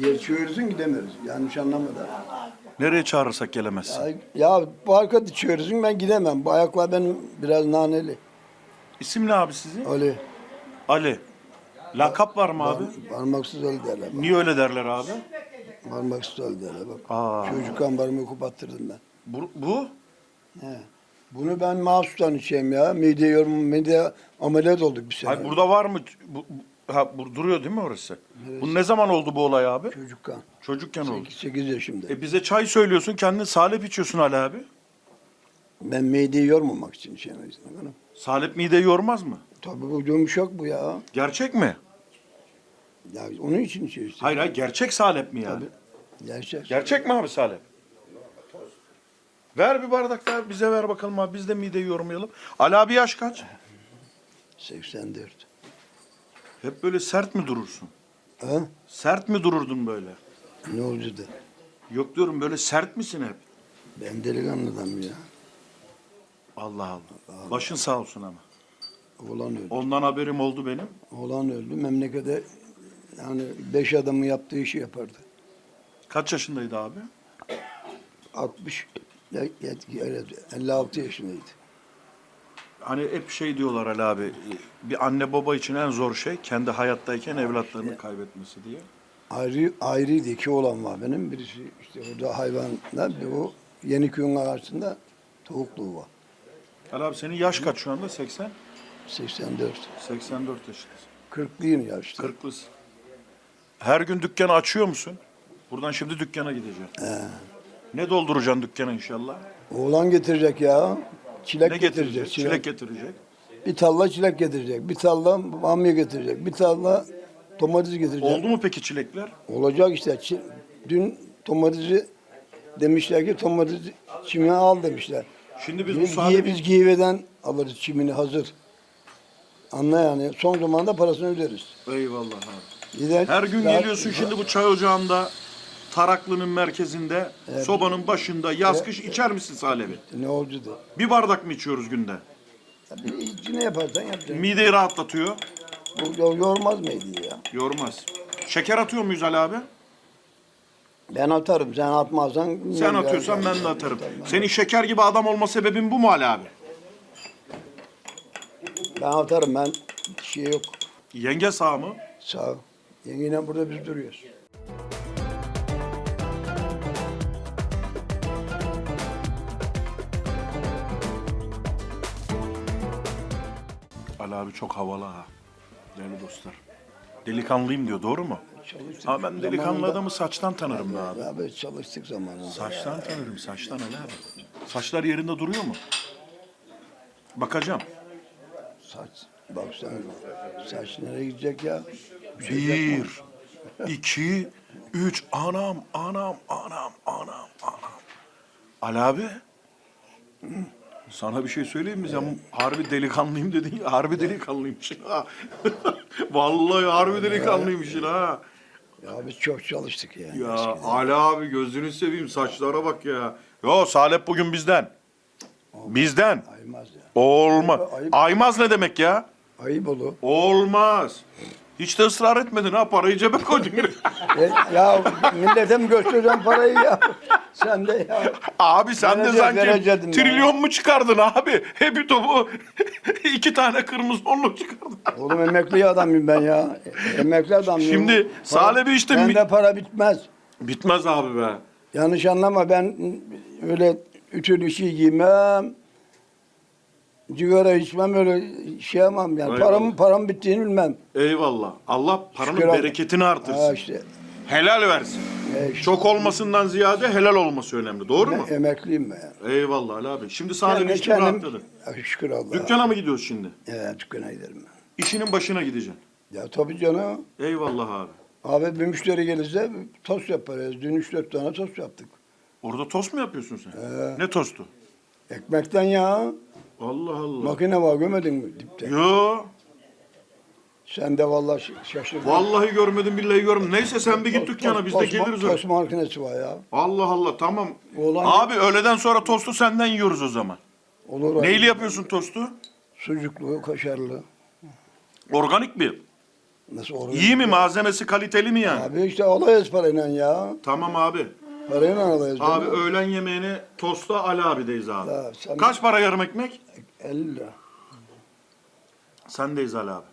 Yer çığırırsın gidemiyoruz. Yanlış anlama da. Nereye çağırırsak gelemezsin. Ya, ya parka çığırırsın ben gidemem. Bu ayaklar benim biraz naneli. İsim ne abi sizin? Öyle. Ali. Lakap var mı abi? Parmaksız öyle derler. Bak. Niye öyle derler abi? Parmaksız öyle derler bak. Aa. Çocukken parmağı kopattırdım ben. Bu, bu? He. Bunu ben mahsustan içeyim ya. Mide yorum, mide ameliyat olduk bir sene. Hayır, burada var mı? Bu, bu- ha, bu duruyor değil mi orası? Bu ne zaman oldu bu olay abi? Çocukken. Çocukken oldu. 8 yaşımda. E bize çay söylüyorsun, kendin salep içiyorsun Ali abi. Ben mideyi yormamak için içeyim. Hanım. Salep mide yormaz mı? Tabii bu yumuşak bu ya. Gerçek mi? Ya onun için içiyor işte. Hayır hayır, gerçek salep mi yani? Tabii. Gerçek. Gerçek mi abi salep? Ver bir bardak ver, bize ver bakalım abi. Biz de mideyi yormayalım. Ali abi yaş kaç? 84. Hep böyle sert mi durursun? Ha? Sert mi dururdun böyle? Ne oldu da? Yok diyorum böyle sert misin hep? Ben delikanlı adamım ya. Allah Allah. Başın sağ olsun ama. Oğlan öldü. Ondan haberim oldu benim. Oğlan öldü. Memlekete yani beş adamın yaptığı işi yapardı. Kaç yaşındaydı abi? 60, ya- ya- evet, 56 yaşındaydı. Hani hep şey diyorlar Ali abi. Bir anne baba için en zor şey kendi hayattayken evlatlarını kaybetmesi diye. Ayrı, ayrıydı. iki oğlan var benim. Birisi işte orada hayvanlar, bir o Yeniköy'ün arasında tavukluğu var. Ali abi senin yaş kaç şu anda? 80? 84. 84 yaşındasın. 40'lıyım ya işte. Kırklısın. Her gün dükkanı açıyor musun? Buradan şimdi dükkana gideceğim. Ne dolduracaksın dükkana inşallah? Oğlan getirecek ya. Çilek Ne getirecek. getirecek? Çilek getirecek. Bir talla çilek getirecek. Bir talla bamya getirecek. Bir talla domates getirecek. Oldu mu peki çilekler? Olacak işte. Çi- Dün domatesi demişler ki domatesi çimini al demişler. Şimdi biz bu Biz, giye, biz giyveden alırız çimini hazır. Anla yani. Son zamanda parasını öderiz. Eyvallah abi. Gider, Her gün daha- geliyorsun şimdi bu çay ocağında, Taraklı'nın merkezinde, sobanın başında yaz kış içer misin salebi? Ne oldu da. Bir bardak mı içiyoruz günde? Bir ne yaparsan yapacaksın. Mideyi rahatlatıyor. Bu yo- yormaz mıydı ya? Yormaz. Şeker atıyor muyuz Ali abi? Ben atarım. Sen atmazsan. Sen bilmiyorum ya. atıyorsan ben de atarım. Senin şeker gibi adam olma sebebin bu mu Ali abi? Ben atarım. Ben şey yok. Yenge sağ mı? Sağ ol. Yengeyle burada biz duruyoruz. Ali abi çok havalı ha. Değerli dostlar. Delikanlıyım diyor doğru mu? Çalıştık. Ama ben delikanlı Zamanında- adamı saçtan tanırım be abi. Beraber çalıştık zamanında. Saçtan tanırım saçtan Ali abi. Saçlar yerinde duruyor mu? Bakacağım. Saç. Bak sen. Saç nereye gidecek ya? Bir iki, üç. Anam, anam, anam, anam, anam. Ali abi. Sana bir şey söyleyeyim mi? Sen harbi delikanlıyım dedin ya. Harbi delikanlıymışsın ha. Vallahi harbi delikanlıymışsın ha. Ya biz çok çalıştık yani. Ya eskiden. Ali abi gözünü seveyim saçlara bak ya. Yo Salep bugün bizden. Bizden. Aymaz ya. Olmaz. Ayıp. Aymaz ne demek ya? Ayıp olur. Olmaz. Hiç de ısrar etmedin ha parayı cebe koydun. E, ya millete mi göstereceğim parayı ya? Sen de ya. abi sen de Vereceğim, sanki trilyon mu çıkardın abi? Hepi topu iki tane kırmızı onluk çıkardın. Oğlum emekli adamım ben ya. Emekli adamım. Şimdi Salep'i işte mi- Bende para bitmez. Bitmez abi be. Yanlış anlama ben öyle ütülü şey giymem. Sigara içmem öyle şey yapmam yani. Eyvallah. Param param bittiğini bilmem. Eyvallah. Allah paranın Şükür bereketini artırsın. Ha işte. Helal versin. E işte. Çok olmasından ziyade helal olması önemli. Doğru mu? Emekliyim ben. Eyvallah Ali abi. Şimdi Salep Yani rahatladın. Ya şükür Allah. Dükkana mı gidiyoruz şimdi? Evet dükkana giderim ben. İşinin başına gideceksin. Ya tabii canım. Eyvallah abi. Abi bir müşteri gelirse tost yaparız. Dün üç dört tane tost yaptık. Orada tost mu yapıyorsun sen? He. Ne tostu? Ekmekten ya. Allah Allah. Makine var görmedin mi dipte? Yo. Sen de vallahi şaşırdın. Vallahi görmedim billahi görmedim. Neyse sen bir git Tost- dükkana biz de tost- geliriz Tost öyle. makinesi var ya. Allah Allah tamam. Oğlan- Abi öğleden sonra tostu senden yiyoruz o zaman. Olur. Neyle yapıyorsun tostu? Sucuklu, kaşarlı. Organik mi? Nasıl olur? İyi mi malzemesi kaliteli mi yani? Abi işte alayız parayla ya. Tamam abi. Parayla alayız. Abi canım. öğlen yemeğini tosta Ali abideyiz abi. Ya sen- Kaç para yarım ekmek? 50 lira. Sendeyiz Ali abi.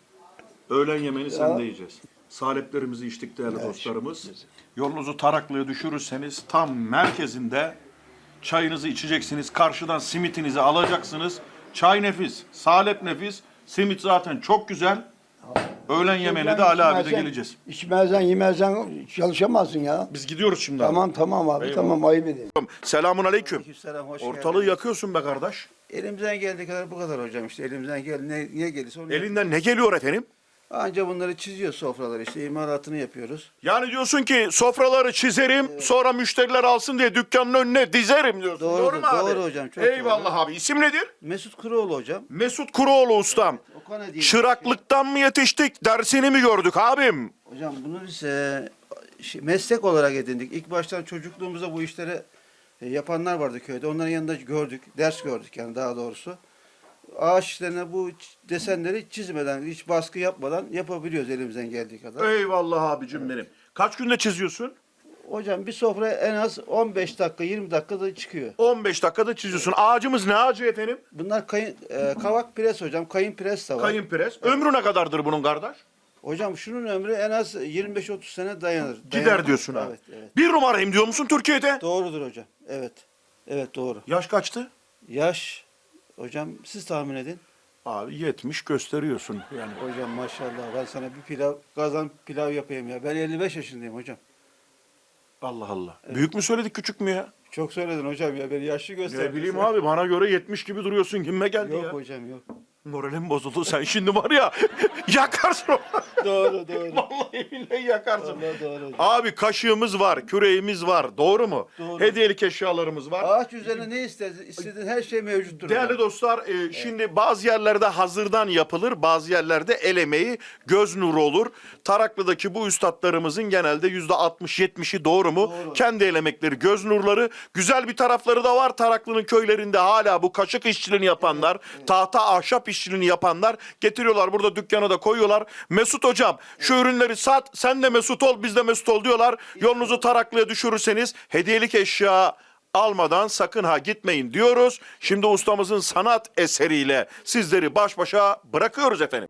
Öğlen yemeğini sende yiyeceğiz. Saleplerimizi içtik değerli dostlarımız. Yolunuzu Taraklı'ya düşürürseniz tam merkezinde çayınızı içeceksiniz. Karşıdan simitinizi alacaksınız. Çay nefis, salep nefis. Simit zaten çok güzel. Öğlen yemeğine de Ali abi de İçmezsen- geleceğiz. İçmezsen yemezsen çalışamazsın ya. Biz gidiyoruz şimdi abi. Tamam tamam abi Eyvallah. tamam ayıp edin. Selamun aleyküm. Aleykümselam, hoş Ortalığı geldin. yakıyorsun be kardeş. Elimizden geldiği kadar bu kadar hocam işte elimizden gel ne, niye gelirse onu Elinden ne geliyor efendim? Anca bunları çiziyor sofraları işte imalatını yapıyoruz. Yani diyorsun ki sofraları çizerim sonra müşteriler alsın diye dükkanın önüne dizerim diyorsun. Doğrudur, doğru mu abi? doğru hocam, çok Eyvallah abi. İsim nedir? Mesut Kuroğlu hocam. Mesut Kuroğlu ustam. Okan Hediye. Çıraklıktan mı yetiştik, dersini mi gördük abim? Hocam bunu biz e, şey, meslek olarak edindik. İlk baştan çocukluğumuzda bu işleri e, yapanlar vardı köyde. Onların yanında gördük, ders gördük yani daha doğrusu. Ağaç işlerine bu desenleri çizmeden, hiç baskı yapmadan yapabiliyoruz elimizden geldiği kadar. Eyvallah abicim benim. Kaç günde çiziyorsun? Hocam bir sofra en az 15 dakika, 20 dakikada çıkıyor. 15 dakikada çiziyorsun. Ağacımız ne ağacı efendim? Bunlar kayın, e, kavak pres hocam. Kayın pres de var. Kayın pres. Ömrü ne kadardır bunun kardeş? Hocam şunun ömrü en az 25-30 sene dayanır. Gider Dayanır. diyorsun abi. Evet, evet. Bir numarayım diyor musun Türkiye'de? Doğrudur hocam. Evet. Evet doğru. Yaş kaçtı? Yaş hocam siz tahmin edin. Abi 70 gösteriyorsun yani. Hocam maşallah ben sana bir pilav kazan pilav yapayım ya. Ben 55 yaşındayım hocam. Allah Allah. Büyük mü söyledik küçük mü ya? Çok söyledin hocam ya beni yaşlı gösterdin. Ne bileyim abi bana göre 70 gibi duruyorsun. Kime geldi Yok ya? hocam yok. Moralim bozuldu. Sen şimdi var ya yakarsın. doğru doğru. Vallahi billahi yakarsın. Vallahi doğru. Abi kaşığımız var, küreğimiz var. Doğru mu? Doğru. Hediyelik eşyalarımız var. Ağaç üzerine ne istersin? İstediğin her şey mevcuttur. Değerli hocam. dostlar, e, şimdi bazı yerlerde hazırdan yapılır, bazı yerlerde el emeği, göz nuru olur. Taraklı'daki bu üstadlarımızın genelde yüzde 60-70'i doğru mu? Doğru. Kendi el emekleri, göz nurları. Güzel bir tarafları da var. Taraklı'nın köylerinde hala bu kaşık işçiliğini yapanlar, tahta ahşap işçiliğini yapanlar getiriyorlar. Burada dükkana da koyuyorlar. Mesut hocam şu ürünleri sat, sen de Mesut ol, biz de Mesut ol diyorlar. Yolunuzu Taraklı'ya düşürürseniz hediyelik eşya almadan sakın ha gitmeyin diyoruz. Şimdi ustamızın sanat eseriyle sizleri baş başa bırakıyoruz efendim.